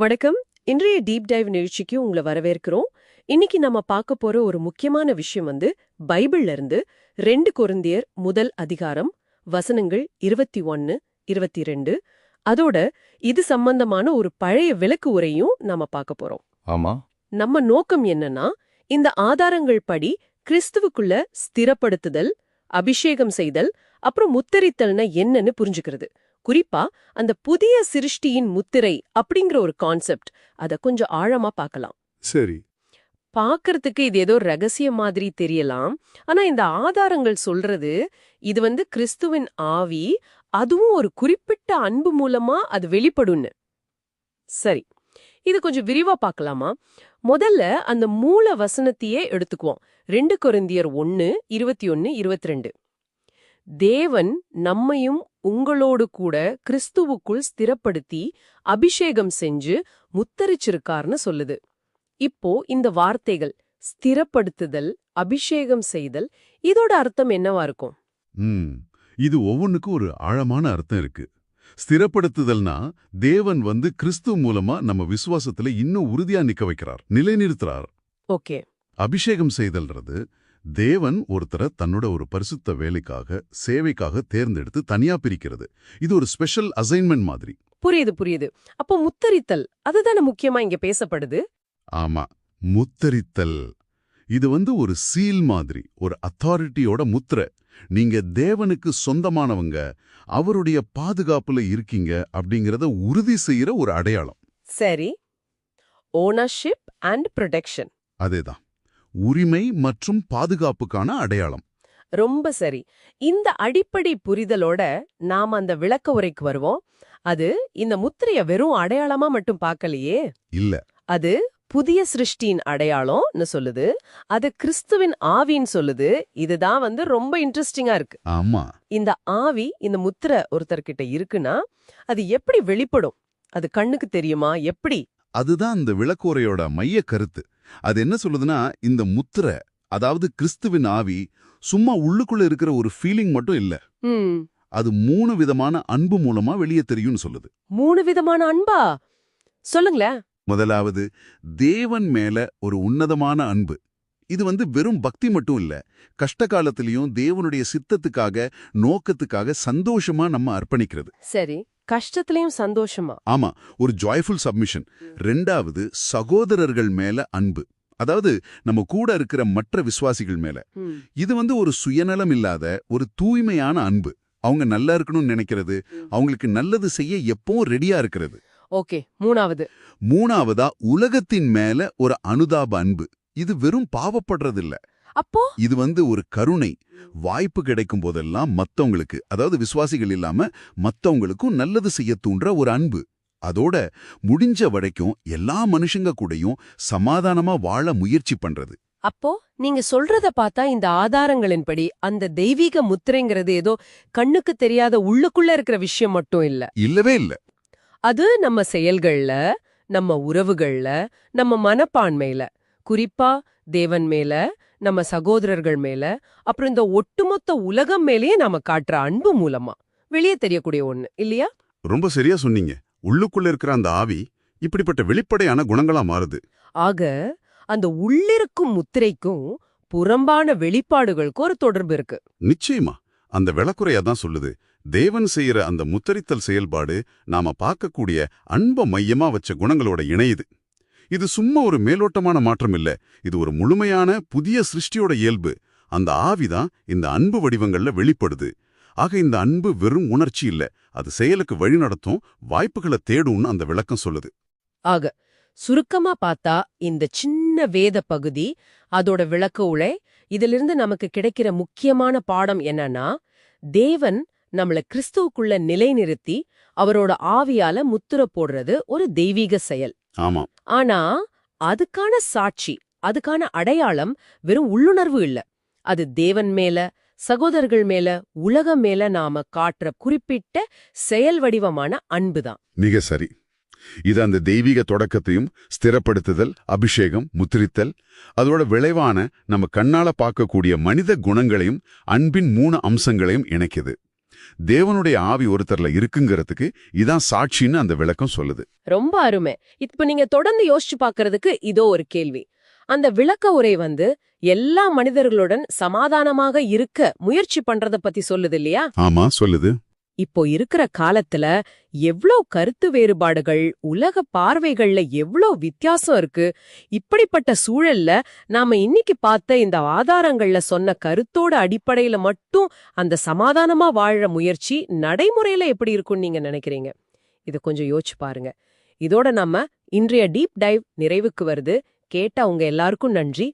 வணக்கம். இன்றைய deep dive நிகழ்ச்சிக்கு உங்களை வரவேற்கிறோம். இன்னைக்கு நம்ம பார்க்க போற ஒரு முக்கியமான விஷயம் வந்து பைபிள்ல இருந்து ரெண்டு கொரிந்தியர் முதல் அதிகாரம் வசனங்கள் இருபத்தி ஒன்னு இருபத்தி ரெண்டு. அதோட இது சம்பந்தமான ஒரு பழைய விளக்கு உரையும் நாம பார்க்க போறோம். ஆமா. நம்ம நோக்கம் என்னன்னா இந்த ஆதாரங்கள் படி கிறிஸ்துவுக்குள்ள ஸ்திரப்படுத்துதல் அபிஷேகம் செய்தல் அப்புறம் முத்தரித்தல்னா என்னன்னு புரிஞ்சுக்கிறது. குறிப்பா அந்த புதிய சிருஷ்டியின் முத்திரை அப்படிங்கிற ஒரு கான்செப்ட் அத கொஞ்சம் ஆழமா பார்க்கலாம். சரி. பார்க்கறதுக்கு இது ஏதோ ரகசியம் மாதிரி தெரியலாம். ஆனா இந்த ஆதாரங்கள் சொல்றது இது வந்து கிறிஸ்துவின் ஆவி அதுவும் ஒரு குறிப்பிட்ட அன்பு மூலமா அது வெளிப்படும்னு. சரி. இது கொஞ்சம் விரிவா பார்க்கலாமா? முதல்ல அந்த மூல வசனத்தையே எடுத்துக்குவோம். ரெண்டு கொரிந்தியர் ஒன்னு இருபத்தி ஒன்னு இருபத்தி ரெண்டு. தேவன் நம்மையும் உங்களோடு கூட கிறிஸ்துவுக்குள் ஸ்திரப்படுத்தி அபிஷேகம் செஞ்சு முத்தரிச்சிருக்கார்னு சொல்லுது. இப்போ இந்த வார்த்தைகள் ஸ்திரப்படுத்துதல் அபிஷேகம் செய்தல் இதோட அர்த்தம் என்னவா இருக்கும்? இது ஒவ்வொன்றுக்கும் ஒரு ஆழமான அர்த்தம் இருக்கு. ஸ்திரப்படுத்துதல்னா தேவன் வந்து கிறிஸ்து மூலமா நம்ம விசுவாசத்துல இன்னும் உறுதியா நிக்க வைக்கிறார் நிலைநிறுத்துறார். ஓகே. அபிஷேகம் செய்தல்ன்றது தேவன் ஒருத்தரை தன்னோட ஒரு பரிசுத்த வேலைக்காக சேவைக்காக தேர்ந்தெடுத்து தனியா பிரிக்கிறது. இது ஒரு ஸ்பெஷல் அசைன்மெண்ட் மாதிரி. புரியுது புரியுது. அப்போ முத்தரித்தல் அதுதானே முக்கியமா இங்க பேசப்படுது? ஆமா முத்தரித்தல். இது வந்து ஒரு சீல் மாதிரி ஒரு அத்தாரிட்டியோட முத்திரை. நீங்க தேவனுக்கு சொந்தமானவங்க அவருடைய பாதுகாப்புல இருக்கீங்க அப்படிங்கறத உறுதி செய்யற ஒரு அடையாளம். சரி. ஓனர்ஷிப் அண்ட் ப்ரொடெக்ஷன் அதேதான். உரிமை மற்றும் பாதுகாப்புக்கான அடையாளம். ரொம்ப சரி. இந்த அடிப்படை புரிதலோட நாம அந்த விளக்க உரைக்கு வருவோம். அது இந்த முத்திரைய வெறும் அடையாளமா மட்டும் பார்க்கலையே? இல்ல. அது புதிய சிருஷ்டியின் அடையாளம்னு சொல்லுது. அது கிறிஸ்துவின் ஆவின்னு சொல்லுது. இதுதான் வந்து ரொம்ப இன்ட்ரெஸ்டிங்கா இருக்கு. ஆமா. இந்த ஆவி இந்த முத்திரை ஒருத்தர்கிட்ட இருக்குன்னா அது எப்படி வெளிப்படும்? அது கண்ணுக்கு தெரியுமா? எப்படி? அதுதான் இந்த விளக்கோரையோட மைய கருத்து. அது என்ன சொல்லுதுன்னா இந்த முத்திரை அதாவது கிறிஸ்துவின் ஆவி சும்மா உள்ளுக்குள்ள இருக்கிற ஒரு ஃபீலிங் மட்டும் இல்ல. அது மூணு விதமான அன்பு மூலமா வெளியே தெரியும்னு சொல்லுது. மூணு விதமான அன்பா? சொல்லுங்களேன். முதலாவது தேவன் மேல ஒரு உன்னதமான அன்பு. இது வந்து வெறும் பக்தி மட்டும் இல்ல. கஷ்ட காலத்திலயும் தேவனுடைய சித்தத்துக்காக நோக்கத்துக்காக சந்தோஷமா நம்ம அர்ப்பணிக்கிறது. சரி. கஷ்டத்திலயும் சந்தோஷமா? ஆமா ஒரு ஜாய்ஃபுல் சப்மிஷன் ரெண்டாவது சகோதரர்கள் மேல அன்பு. அதாவது நம்ம கூட இருக்கிற மற்ற விசுவாசிகள் மேல. இது வந்து ஒரு சுயநலம் இல்லாத ஒரு தூய்மையான அன்பு. அவங்க நல்லா இருக்கணும்னு நினைக்கிறது. அவங்களுக்கு நல்லது செய்ய எப்பவும் ரெடியா இருக்கிறது. ஓகே மூணாவது. மூணாவதா உலகத்தின் மேல ஒரு அனுதாப அன்பு. இது வெறும் பாவப்படுறதில்ல. அப்போ? இது வந்து ஒரு கருணை. வாய்ப்பு கிடைக்கும் போதெல்லாம் மத்தவங்களுக்கு அதாவது விசுவாசிகள் இல்லாம மத்தவங்களுக்கும் நல்லது செய்ய தூண்டுற ஒரு அன்பு. அதோட முடிஞ்ச வரைக்கும் எல்லா மனுஷங்க கூடயும் சமாதானமா வாழ முயற்சி பண்றது. அப்போ நீங்க சொல்றத பார்த்தா இந்த ஆதாரங்களின்படி அந்த தெய்வீக முத்திரைங்கிறது ஏதோ கண்ணுக்கு தெரியாத உள்ளுக்குள்ள இருக்கிற விஷயம் மட்டும் இல்ல. இல்லவே இல்ல. அது நம்ம செயல்கள்ல நம்ம உறவுகள்ல நம்ம மனப்பான்மையில. குறிப்பா தேவன் மேல நம்ம சகோதரர்கள் மேல அப்புறம் இந்த ஒட்டுமொத்த உலகம் மேலேயே நாம காட்டுற அன்பு மூலமா. வெளியே தெரியக்கூடிய ஒண்ணு இல்லையா? ரொம்ப சரியா சொன்னீங்க. உள்ளுக்குள்ள இருக்கிற அந்த ஆவி இப்படிப்பட்ட வெளிப்படையான குணங்களா மாறுது. ஆக அந்த உள்ளிருக்கும் முத்திரைக்கும் புறம்பான வெளிப்பாடுகளுக்கும் ஒரு தொடர்பு இருக்கு. நிச்சயமா. அந்த விளக்குறையா தான் சொல்லுது. தேவன் செய்யற அந்த முத்தரித்தல் செயல்பாடு நாம பார்க்கக்கூடிய அன்ப மையமா வச்ச குணங்களோட இணையுது. இது சும்மா ஒரு மேலோட்டமான மாற்றம் இல்ல. இது ஒரு முழுமையான புதிய சிருஷ்டியோட இயல்பு. அந்த ஆவிதான் இந்த அன்பு வடிவங்கள்ல வெளிப்படுது. ஆக இந்த அன்பு வெறும் உணர்ச்சி இல்ல. அது செயலுக்கு வழிநடத்தும் வாய்ப்புகளை தேடும்னு அந்த விளக்கம் சொல்லுது. ஆக சுருக்கமா பார்த்தா இந்த சின்ன வேத பகுதி அதோட விளக்க உலை இதிலிருந்து நமக்கு கிடைக்கிற முக்கியமான பாடம் என்னன்னா தேவன் நம்மள கிறிஸ்துவுக்குள்ள நிலைநிறுத்தி அவரோட ஆவியால முத்திர போடுறது ஒரு தெய்வீக செயல். ஆமா. ஆனா அதுக்கான சாட்சி அதுக்கான அடையாளம் வெறும் உள்ளுணர்வு இல்ல. அது தேவன் மேல சகோதரர்கள் மேல உலகம் மேல நாம காட்டுற குறிப்பிட்ட செயல் வடிவமான அன்புதான் மிக சரி. இது அந்த தெய்வீக தொடக்கத்தையும் ஸ்திரப்படுத்துதல் அபிஷேகம் முத்திரித்தல் அதோட விளைவான நம்ம கண்ணால பார்க்கக்கூடிய மனித குணங்களையும் அன்பின் மூணு அம்சங்களையும் இணைக்குது. தேவனுடைய ஆவி ஒருத்தர்ல இருக்குங்கிறதுக்கு இதான் சாட்சின்னு அந்த விளக்கம் சொல்லுது. ரொம்ப அருமை. இப்ப நீங்க தொடர்ந்து யோசிச்சு பார்க்கிறதுக்கு இதோ ஒரு கேள்வி. அந்த விளக்க உரை வந்து எல்லா மனிதர்களுடன் சமாதானமாக இருக்க முயற்சி பண்றத பத்தி சொல்லுது இல்லையா? ஆமா சொல்லுது. இப்போ இருக்கிற காலத்துல எவ்ளோ கருத்து வேறுபாடுகள் உலக பார்வைகள்ல எவ்ளோ வித்தியாசம் இருக்கு. இப்படிப்பட்ட சூழல்ல நாம இன்னைக்கு பார்த்த இந்த ஆதாரங்கள்ல சொன்ன கருத்தோட அடிப்படையில மட்டும் அந்த சமாதானமா வாழற முயற்சி நடைமுறையில எப்படி இருக்கும்னு நீங்க நினைக்கிறீங்க? இது கொஞ்சம் யோசிச்சு பாருங்க. இதோட நம்ம இன்றைய டீப் டைவ் நிறைவுக்கு வருது. கேட்ட உங்க எல்லாருக்கும் நன்றி.